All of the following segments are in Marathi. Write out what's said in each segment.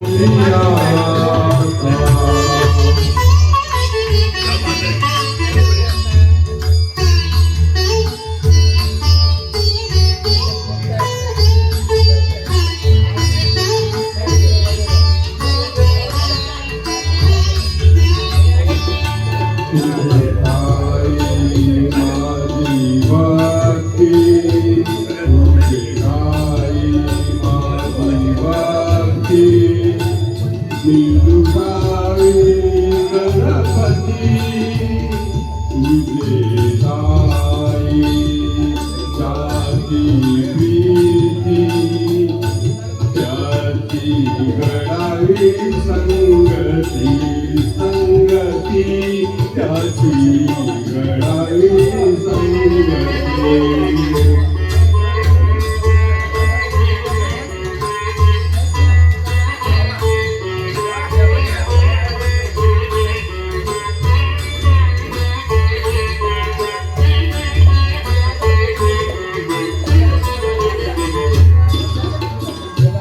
Yeah. संगती संगती त्याची घडावी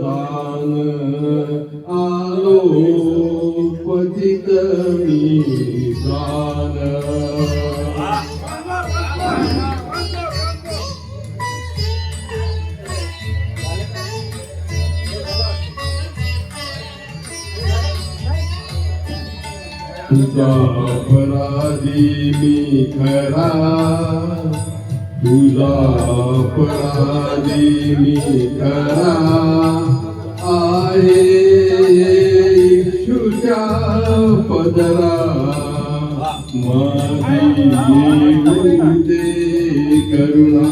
दान आलो पतित मी दान तुझा अपराधी मी खरा। तुला करा आहे इक्षुच्या पदरा। माझी करुणा।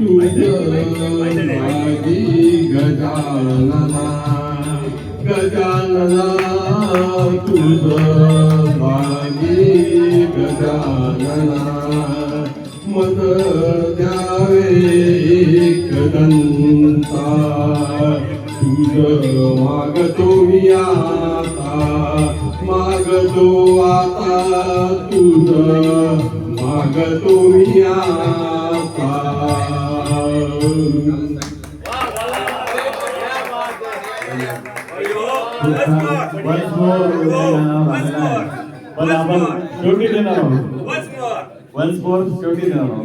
तुझ मागी गजानना। गजानना तुझ मागी गजानना। मत द्यावे कदंता तुझ मागतो मी आता मागतो आता तुझ मागतो मी आता आपण शेवटी देणार आहोत વન્સ ફોર ચોટી જવાનો